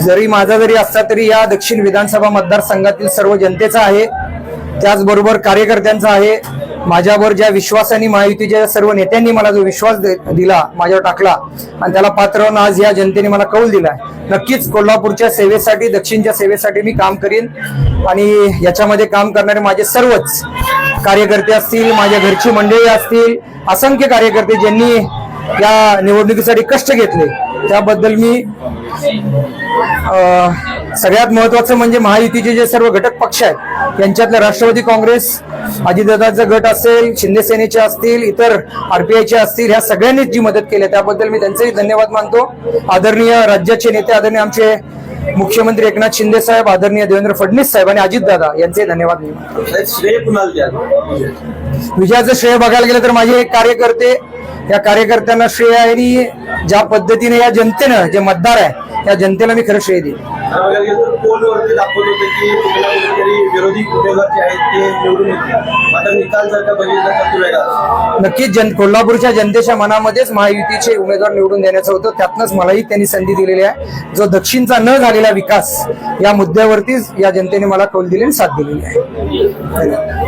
जरी माझा जरी असला तरी या दक्षिण विधानसभा मतदारसंघातील सर्व जनतेचा आहे. त्याचबरोबर कार्यकर्त्यांचा आहे. माझ्यावर ज्या विश्वासाने महायुतीच्या सर्व नेत्यांनी मला जो विश्वास दे- दिला माझ्यावर टाकला आणि त्याला पात्र आज या जनतेने मला कौल दिलाय. नक्कीच कोल्हापूरच्या सेवेसाठी दक्षिणच्या सेवेसाठी मी काम करीन आणि याच्यामध्ये काम करणारे माझे सर्वच कार्यकर्ते असतील माझ्या घरची मंडळी असतील असंख्य कार्यकर्ते ज्यांनी या निवडणुकीसाठी कष्ट घेतले. त्याबद्दल मी सगळ्यात महत्वाचं म्हणजे महायुतीचे जे सर्व घटक पक्ष आहेत यांच्यातलं राष्ट्रवादी काँग्रेस अजितदादाचा गट असेल शिंदे सेनेचे असतील इतर आरपीआयचे असतील ह्या सगळ्यांनीच जी मदत केली त्याबद्दल मी त्यांचेही धन्यवाद मानतो. आदरणीय राज्याचे नेते आदरणीय आमचे मुख्यमंत्री एकनाथ शिंदे साहेब आदरणीय देवेंद्र फडणवीस साहेब आणि अजितदादा यांचे धन्यवाद विजयाचं श्रेय बघायला गेलं तर माझे एक कार्यकर्ते या कार्यकर्त्यांना श्रेय आहे आणि ज्या पद्धतीने या जनतेनं जे मतदार आहे या जनतेला मी खरं श्रेय देईन. नक्कीच जन कोल्हापूरच्या जनतेच्या मनामध्येच महायुतीचे उमेदवार निवडून देण्याचं होतं. त्यातनंच मलाही त्यांनी संधी दिलेली आहे. जो दक्षिणचा न झालेला विकास या मुद्द्यावरतीच या जनतेने मला कौल दिली आणि साथ दिलेली आहे.